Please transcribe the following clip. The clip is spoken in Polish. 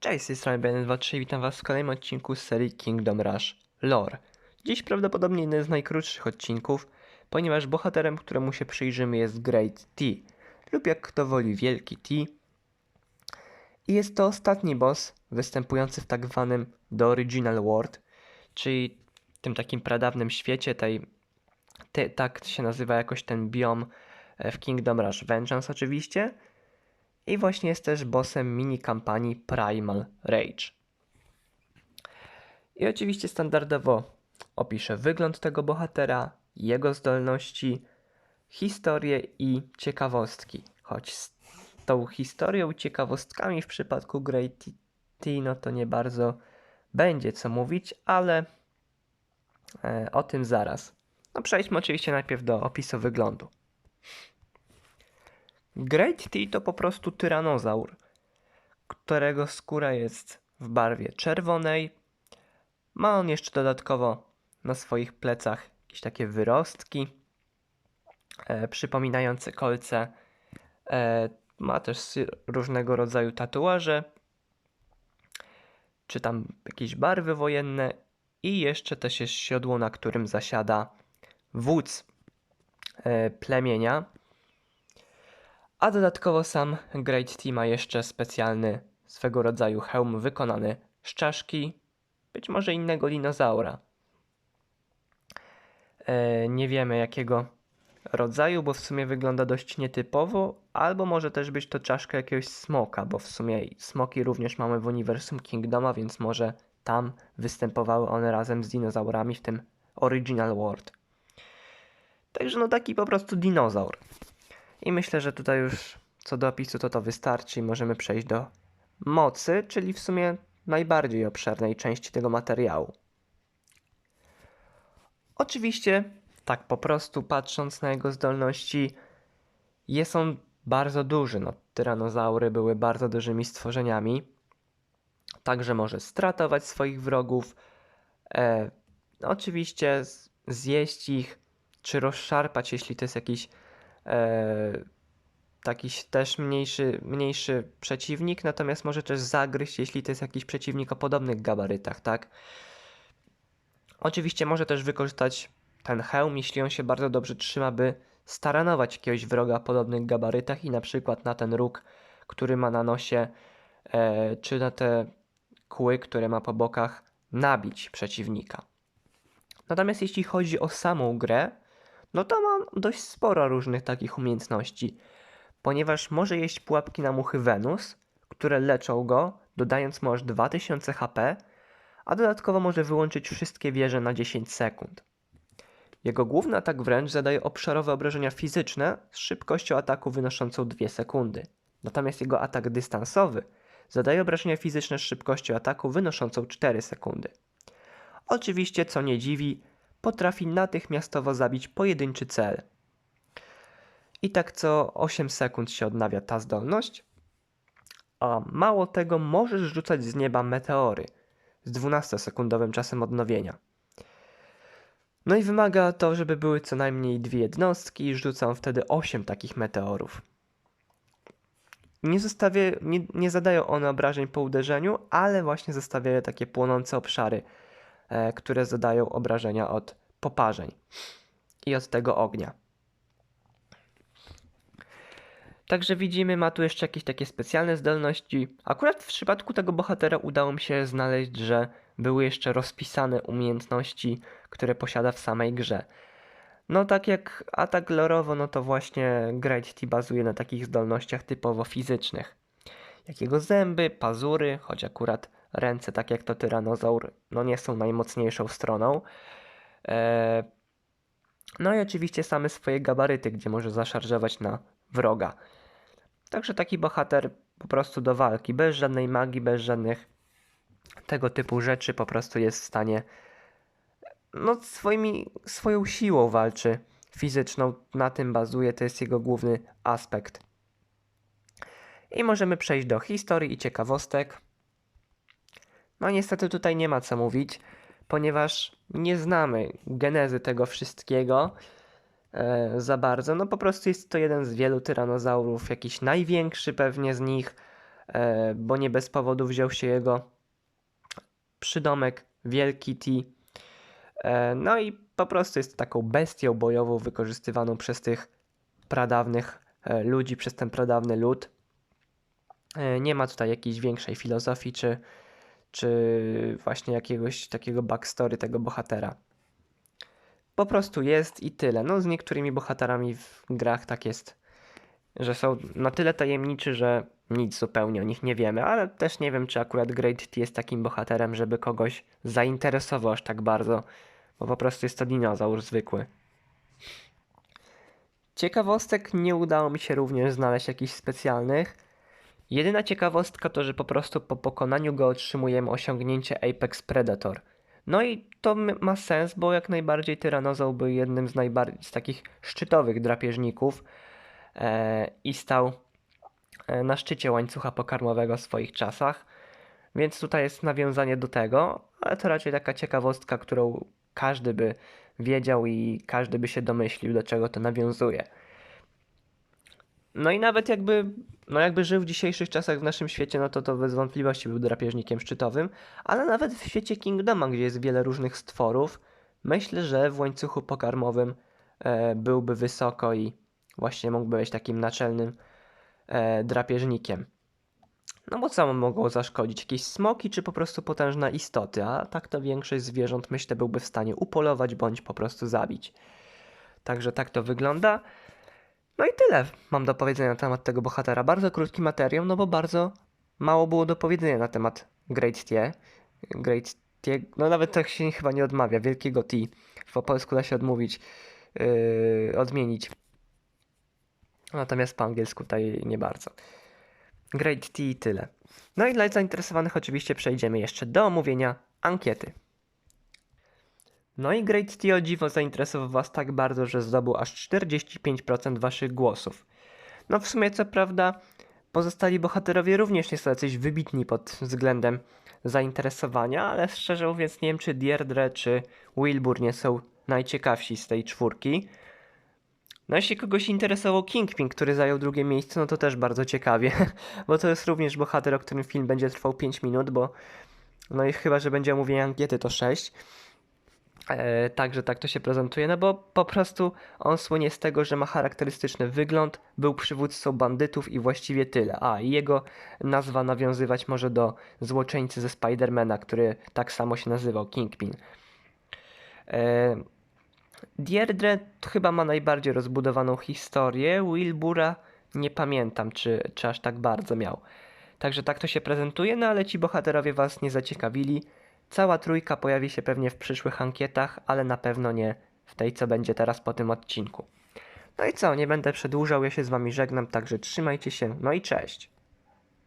Cześć, z tej strony BN23 witam was w kolejnym odcinku z serii Kingdom Rush Lore. Dziś prawdopodobnie jeden z najkrótszych odcinków, ponieważ bohaterem, któremu się przyjrzymy jest Great T, lub jak kto woli Wielki T. I jest to ostatni boss występujący w tak zwanym The Original World, czyli tym takim pradawnym świecie, tej, te, tak się nazywa jakoś ten biom e, w Kingdom Rush Vengeance oczywiście. I właśnie jest też bossem mini kampanii Primal Rage. I oczywiście standardowo opiszę wygląd tego bohatera, jego zdolności, historię i ciekawostki. Choć z tą historią ciekawostkami w przypadku Great T, no to nie bardzo będzie co mówić, ale e, o tym zaraz. No przejdźmy oczywiście najpierw do opisu wyglądu. Great T to po prostu tyranozaur, którego skóra jest w barwie czerwonej. Ma on jeszcze dodatkowo na swoich plecach jakieś takie wyrostki e, przypominające kolce. E, ma też różnego rodzaju tatuaże, czy tam jakieś barwy wojenne i jeszcze też jest siodło, na którym zasiada wódz e, plemienia a dodatkowo sam Great T ma jeszcze specjalny swego rodzaju hełm wykonany z czaszki, być może innego dinozaura. E, nie wiemy jakiego rodzaju, bo w sumie wygląda dość nietypowo, albo może też być to czaszka jakiegoś smoka, bo w sumie smoki również mamy w uniwersum Kingdoma, więc może tam występowały one razem z dinozaurami w tym Original World. Także no taki po prostu dinozaur. I myślę, że tutaj już co do opisu to to wystarczy i możemy przejść do mocy, czyli w sumie najbardziej obszernej części tego materiału. Oczywiście, tak po prostu patrząc na jego zdolności, jest on bardzo duży. No, tyranozaury były bardzo dużymi stworzeniami. Także może stratować swoich wrogów, e, oczywiście zjeść ich, czy rozszarpać, jeśli to jest jakiś taki też mniejszy, mniejszy przeciwnik, natomiast może też zagryźć, jeśli to jest jakiś przeciwnik o podobnych gabarytach, tak? Oczywiście może też wykorzystać ten hełm, jeśli on się bardzo dobrze trzyma, by staranować jakiegoś wroga o podobnych gabarytach i na przykład na ten róg, który ma na nosie, e, czy na te kły, które ma po bokach, nabić przeciwnika. Natomiast jeśli chodzi o samą grę, no to ma dość sporo różnych takich umiejętności, ponieważ może jeść pułapki na muchy Wenus, które leczą go, dodając mu aż 2000 HP, a dodatkowo może wyłączyć wszystkie wieże na 10 sekund. Jego główny atak wręcz zadaje obszarowe obrażenia fizyczne z szybkością ataku wynoszącą 2 sekundy. Natomiast jego atak dystansowy zadaje obrażenia fizyczne z szybkością ataku wynoszącą 4 sekundy. Oczywiście, co nie dziwi, potrafi natychmiastowo zabić pojedynczy cel. I tak co 8 sekund się odnawia ta zdolność. A mało tego, możesz rzucać z nieba meteory z 12-sekundowym czasem odnowienia. No i wymaga to, żeby były co najmniej dwie jednostki i rzucam wtedy 8 takich meteorów. Nie, zostawia, nie, nie zadają one obrażeń po uderzeniu, ale właśnie zostawiają takie płonące obszary które zadają obrażenia od poparzeń i od tego ognia. Także widzimy, ma tu jeszcze jakieś takie specjalne zdolności. Akurat w przypadku tego bohatera udało mi się znaleźć, że były jeszcze rozpisane umiejętności, które posiada w samej grze. No tak jak atak lorowo, no to właśnie Great bazuje na takich zdolnościach typowo fizycznych. Jakiego zęby, pazury, choć akurat ręce, tak jak to tyranozaur, no nie są najmocniejszą stroną. E, no i oczywiście same swoje gabaryty, gdzie może zaszarżować na wroga. Także taki bohater po prostu do walki, bez żadnej magii, bez żadnych tego typu rzeczy, po prostu jest w stanie no swoimi, swoją siłą walczy fizyczną, na tym bazuje, to jest jego główny aspekt. I możemy przejść do historii i ciekawostek. No niestety tutaj nie ma co mówić, ponieważ nie znamy genezy tego wszystkiego e, za bardzo. No po prostu jest to jeden z wielu tyranozaurów, jakiś największy pewnie z nich. e, bo nie bez powodu wziął się jego przydomek Wielki T. E, No i po prostu jest taką bestią bojową wykorzystywaną przez tych pradawnych e, ludzi, przez ten pradawny lud. E, Nie ma tutaj jakiejś większej filozofii, czy, czy właśnie jakiegoś takiego backstory tego bohatera. Po prostu jest i tyle. No, z niektórymi bohaterami w grach tak jest, że są na tyle tajemniczy, że nic zupełnie o nich nie wiemy, ale też nie wiem, czy akurat Great T jest takim bohaterem, żeby kogoś zainteresował aż tak bardzo, bo po prostu jest to dinozaur zwykły. Ciekawostek nie udało mi się również znaleźć jakichś specjalnych. Jedyna ciekawostka to, że po prostu po pokonaniu go otrzymujemy osiągnięcie Apex Predator. No i to ma sens, bo jak najbardziej Tyranozaur był jednym z najbardziej z takich szczytowych drapieżników e, i stał e, na szczycie łańcucha pokarmowego w swoich czasach. Więc tutaj jest nawiązanie do tego, ale to raczej taka ciekawostka, którą każdy by wiedział i każdy by się domyślił, do czego to nawiązuje. No i nawet jakby, no jakby żył w dzisiejszych czasach w naszym świecie, no to to bez wątpliwości był drapieżnikiem szczytowym, ale nawet w świecie Kingdoma, gdzie jest wiele różnych stworów, myślę, że w łańcuchu pokarmowym e, byłby wysoko i właśnie mógłby być takim naczelnym e, drapieżnikiem. No bo co mogło zaszkodzić? Jakieś smoki czy po prostu potężne istoty? A tak to większość zwierząt myślę byłby w stanie upolować bądź po prostu zabić. Także tak to wygląda. No i tyle mam do powiedzenia na temat tego bohatera. Bardzo krótki materiał, no bo bardzo mało było do powiedzenia na temat Great T. Great T, no nawet tak się chyba nie odmawia, wielkiego T. Po polsku da się odmówić, yy, odmienić. Natomiast po angielsku tutaj nie bardzo. Great T i tyle. No i dla zainteresowanych oczywiście przejdziemy jeszcze do omówienia ankiety. No i Great T o dziwo zainteresował Was tak bardzo, że zdobył aż 45% Waszych głosów. No w sumie co prawda pozostali bohaterowie również nie są jacyś wybitni pod względem zainteresowania, ale szczerze mówiąc nie wiem czy Deirdre czy Wilbur nie są najciekawsi z tej czwórki. No jeśli kogoś interesował Kingpin, który zajął drugie miejsce, no to też bardzo ciekawie, bo to jest również bohater, o którym film będzie trwał 5 minut, bo no i chyba, że będzie omówienie ankiety to 6. E, także tak to się prezentuje, no bo po prostu on słynie z tego, że ma charakterystyczny wygląd, był przywódcą bandytów i właściwie tyle. A, i jego nazwa nawiązywać może do złoczyńcy ze Spidermana, który tak samo się nazywał, Kingpin. E, Deirdre to chyba ma najbardziej rozbudowaną historię, Wilbura nie pamiętam, czy, czy aż tak bardzo miał. Także tak to się prezentuje, no ale ci bohaterowie was nie zaciekawili. Cała trójka pojawi się pewnie w przyszłych ankietach, ale na pewno nie w tej, co będzie teraz po tym odcinku. No i co, nie będę przedłużał, ja się z wami żegnam, także trzymajcie się, no i cześć.